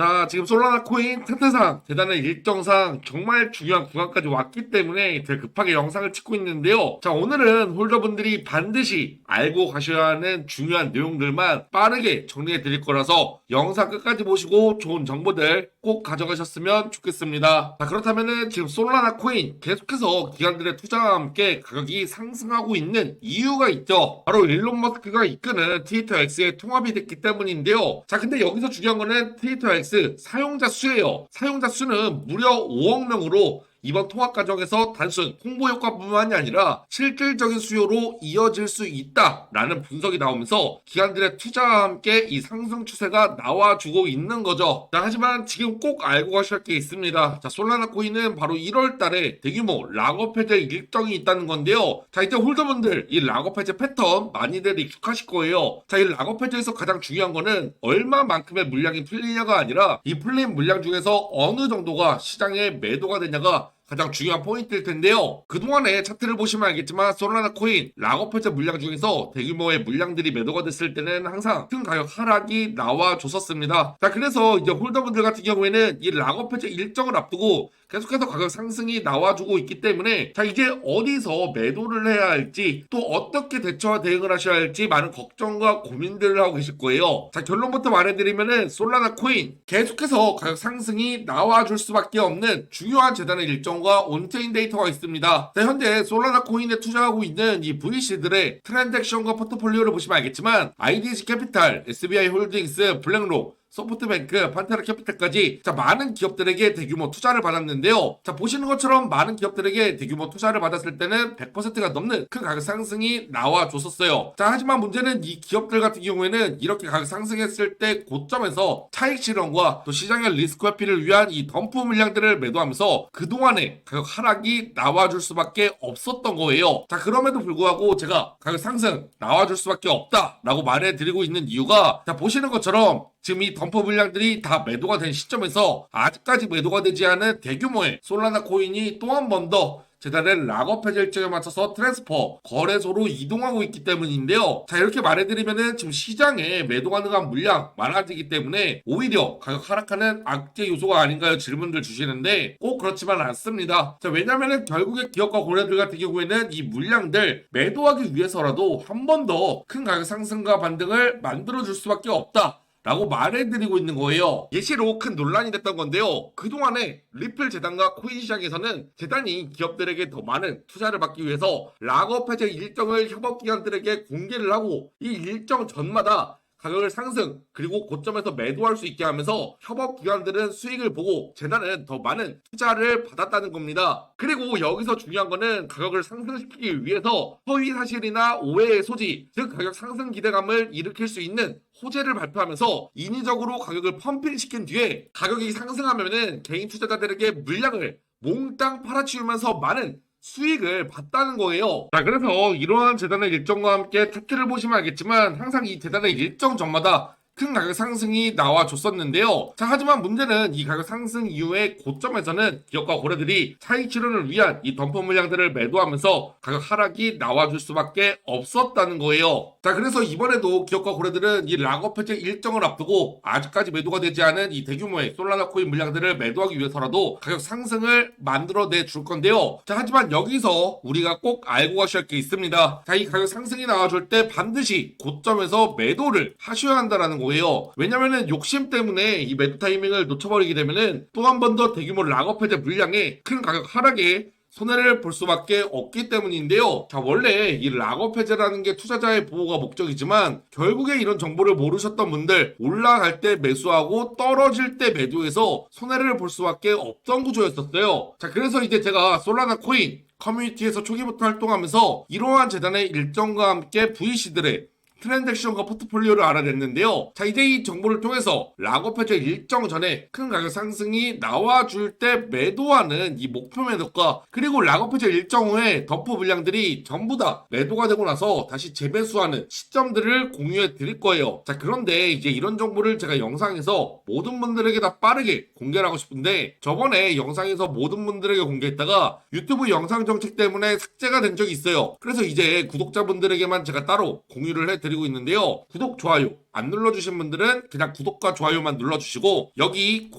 자, 지금 솔라나 코인 차트상 재단의 일정상 정말 중요한 구간까지 왔기 때문에 제가 급하게 영상을 찍고 있는데요. 자, 오늘은 홀더분들이 반드시 알고 가셔야 하는 중요한 내용들만 빠르게 정리해 드릴 거라서 영상 끝까지 보시고 좋은 정보들 꼭 가져가셨으면 좋겠습니다. 자, 그렇다면은 지금 솔라나 코인 계속해서 기관들의 투자와 함께 가격이 상승하고 있는 이유가 있죠. 바로 일론 머스크가 이끄는 트위터 X의 통합이 됐기 때문인데요. 자, 근데 여기서 중요한 거는 트위터 X 사용자 수예요. 사용자 수는 무려 5억 명으로 이번 통합 과정에서 단순 홍보 효과뿐만이 아니라 실질적인 수요로 이어질 수 있다라는 분석이 나오면서 기관들의 투자와 함께 이 상승 추세가 나와주고 있는 거죠. 자, 하지만 지금 꼭 알고 할게 있습니다. 자, 솔라나 코인은 바로 1월 달에 대규모 락업 해제 일정이 있다는 건데요. 자, 이제 홀더분들 이 락업 해제 패턴 많이들 익숙하실 거예요. 자, 이 락업 해제에서 가장 중요한 거는 얼마만큼의 물량이 풀리냐가 아니라 이 풀린 물량 중에서 어느 정도가 시장에 매도가 되냐가 가장 중요한 포인트일 텐데요. 그동안에 차트를 보시면 알겠지만 솔라나 코인 해제 물량 중에서 대규모의 물량들이 매도가 됐을 때는 항상 큰 가격 하락이 나와 줬었습니다. 자, 그래서 이제 홀더분들 같은 경우에는 이 해제 일정을 앞두고 계속해서 가격 상승이 나와주고 있기 때문에 자 이제 어디서 매도를 해야 할지 또 어떻게 대처와 대응을 하셔야 할지 많은 걱정과 고민들을 하고 계실 거예요. 자 결론부터 말해드리면은 솔라나 코인 계속해서 가격 상승이 나와줄 수밖에 없는 중요한 재단의 일정 과 온체인 데이터가 있습니다. 자 현재 솔라나 코인에 투자하고 있는 이 VC들의 트랜잭션과 포트폴리오를 보시면 알겠지만 IDG 캐피탈, SBI 홀딩스, 블랙록 소프트뱅크, 판테라 캐피탈까지 자 많은 기업들에게 대규모 투자를 받았는데요. 자 보시는 것처럼 많은 기업들에게 대규모 투자를 받았을 때는 100%가 넘는 큰 가격 상승이 나와 줬었어요. 자 하지만 문제는 이 기업들 같은 경우에는 이렇게 가격 상승했을 때 고점에서 차익 실현과 또 시장의 리스크 회피를 위한 이 덤프 물량들을 매도하면서 그동안의 가격 하락이 나와줄 수밖에 없었던 거예요. 자 그럼에도 불구하고 제가 가격 상승 나와줄 수밖에 없다라고 말해드리고 있는 이유가 자 보시는 것처럼 지금 이 덤프 물량들이 다 매도가 된 시점에서 아직까지 매도가 되지 않은 대규모의 솔라나 코인이 또 한 번 더 재단의 락업 해제 일정에 맞춰서 트랜스퍼 거래소로 이동하고 있기 때문인데요. 자 이렇게 말해드리면은 지금 시장에 매도 가능한 물량 많아지기 때문에 오히려 가격 하락하는 악재 요소가 아닌가요? 질문들 주시는데 꼭 그렇지만 않습니다. 자 왜냐면은 결국에 기업과 고래들 같은 경우에는 이 물량들 매도하기 위해서라도 한 번 더 큰 가격 상승과 반등을 만들어줄 수밖에 없다. 라고 말해드리고 있는 거예요. 예시로 큰 논란이 됐던 건데요. 그동안에 리플 재단과 코인 시장에서는 재단이 기업들에게 더 많은 투자를 받기 위해서 락업 해제 일정을 협업기관들에게 공개를 하고 이 일정 전마다 가격을 상승 그리고 고점에서 매도할 수 있게 하면서 협업 기관들은 수익을 보고 재단은 더 많은 투자를 받았다는 겁니다. 그리고 여기서 중요한 거는 가격을 상승시키기 위해서 허위 사실이나 오해의 소지 즉 가격 상승 기대감을 일으킬 수 있는 호재를 발표하면서 인위적으로 가격을 펌핑시킨 뒤에 가격이 상승하면은 개인 투자자들에게 물량을 몽땅 팔아치우면서 많은 수익을 봤다는 거예요. 자, 그래서 이러한 재단의 일정과 함께 차트를 보시면 알겠지만 항상 이 재단의 일정 전마다 큰 가격 상승이 나와 줬었는데요. 자, 하지만 문제는 이 가격 상승 이후에 고점에서는 기업과 고래들이 차익 실현을 위한 이 덤프 물량들을 매도하면서 가격 하락이 나와줄 수밖에 없었다는 거예요. 자, 그래서 이번에도 기업과 고래들은 이 락업 해제 일정을 앞두고 아직까지 매도가 되지 않은 이 대규모의 솔라나 코인 물량들을 매도하기 위해서라도 가격 상승을 만들어내 줄 건데요. 자, 하지만 여기서 우리가 꼭 알고 가셔야 할 게 있습니다. 자, 이 가격 상승이 나와줄 때 반드시 고점에서 매도를 하셔야 한다라는 거예요. 왜냐면은 욕심 때문에 이 매도 타이밍을 놓쳐버리게 되면은 또 한 번 더 대규모 락업 해제 물량에 큰 가격 하락에 손해를 볼 수밖에 없기 때문인데요. 자, 원래 이 락업 해제라는 게 투자자의 보호가 목적이지만 결국에 이런 정보를 모르셨던 분들 올라갈 때 매수하고 떨어질 때 매도해서 손해를 볼 수밖에 없던 구조였었어요. 자, 그래서 이제 제가 솔라나 코인 커뮤니티에서 초기부터 활동하면서 이러한 재단의 일정과 함께 VC들의 트랜잭션과 포트폴리오를 알아냈는데요. 자, 이제 이 정보를 통해서 락업 해제 일정 전에 큰 가격 상승이 나와줄 때 매도하는 이 목표 매도가 그리고 락업 해제 일정 후에 덤프 물량들이 전부 다 매도가 되고 나서 다시 재매수하는 시점들을 공유해 드릴 거예요. 자, 그런데 이제 이런 정보를 제가 영상에서 모든 분들에게 다 빠르게 공개를 하고 싶은데 저번에 영상에서 모든 분들에게 공개했다가 유튜브 영상 정책 때문에 삭제가 된 적이 있어요. 그래서 이제 구독자분들에게만 제가 따로 공유를 해드 리고 있는데요. 구독, 좋아요 안 눌러주신 분들은 그냥 구독과 좋아요만 눌러주시고 여기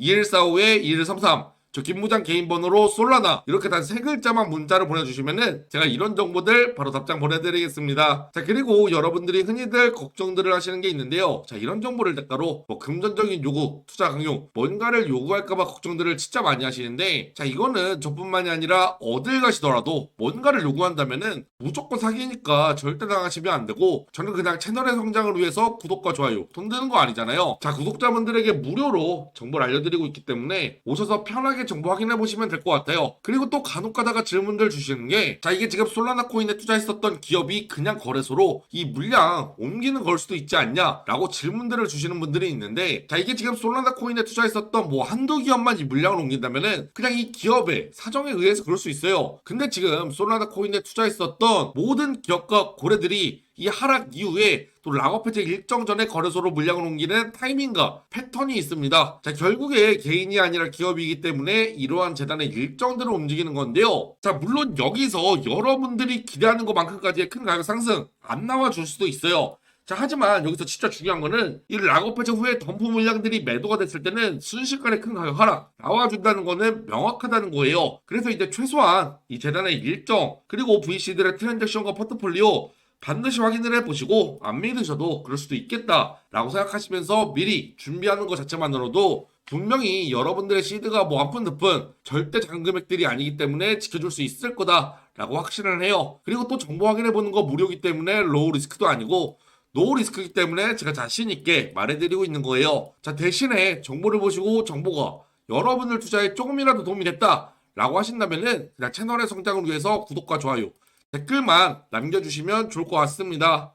010-2145-2133 저 김무장 개인 번호로 솔라나 이렇게 단 세 글자만 문자를 보내주시면은 제가 이런 정보들 바로 답장 보내드리겠습니다. 자 그리고 여러분들이 흔히들 걱정들을 하시는 게 있는데요. 자 이런 정보를 대가로 뭐 금전적인 요구, 투자 강요 뭔가를 요구할까봐 걱정들을 진짜 많이 하시는데 자 이거는 저뿐만이 아니라 어딜 가시더라도 뭔가를 요구한다면은 무조건 사기니까 절대 당하시면 안 되고 저는 그냥 채널의 성장을 위해서 구독과 좋아요 돈 드는 거 아니잖아요. 자 구독자분들에게 무료로 정보를 알려드리고 있기 때문에 오셔서 편하게 정보 확인해 보시면 될 것 같아요. 그리고 또 간혹 가다가 질문들 주시는 게 자 이게 지금 솔라나 코인에 투자했었던 기업이 그냥 거래소로 이 물량 옮기는 걸 수도 있지 않냐 라고 질문들을 주시는 분들이 있는데 자 이게 지금 솔라나 코인에 투자했었던 뭐 한두 기업만 이 물량을 옮긴다면은 그냥 이 기업의 사정에 의해서 그럴 수 있어요. 근데 지금 솔라나 코인에 투자했었던 모든 기업과 고래들이 이 하락 이후에 또 락업 해제 일정 전에 거래소로 물량을 옮기는 타이밍과 패턴이 있습니다. 자, 결국에 개인이 아니라 기업이기 때문에 이러한 재단의 일정대로 움직이는 건데요. 자, 물론 여기서 여러분들이 기대하는 것만큼까지의 큰 가격 상승 안 나와 줄 수도 있어요. 자, 하지만 여기서 진짜 중요한 거는 이 락업 해제 후에 덤프 물량들이 매도가 됐을 때는 순식간에 큰 가격 하락 나와준다는 거는 명확하다는 거예요. 그래서 이제 최소한 이 재단의 일정 그리고 VC들의 트랜잭션과 포트폴리오 반드시 확인을 해보시고 안 믿으셔도 그럴 수도 있겠다라고 생각하시면서 미리 준비하는 것 자체만으로도 분명히 여러분들의 시드가 뭐 한 푼 두푼 절대 작은 금액들이 아니기 때문에 지켜줄 수 있을 거다라고 확신을 해요. 그리고 또 정보 확인해 보는 거 무료이기 때문에 로우 리스크도 아니고 노 리스크이기 때문에 제가 자신 있게 말해드리고 있는 거예요. 자 대신에 정보를 보시고 정보가 여러분들 투자에 조금이라도 도움이 됐다 라고 하신다면은 그냥 채널의 성장을 위해서 구독과 좋아요 댓글만 남겨주시면 좋을 것 같습니다.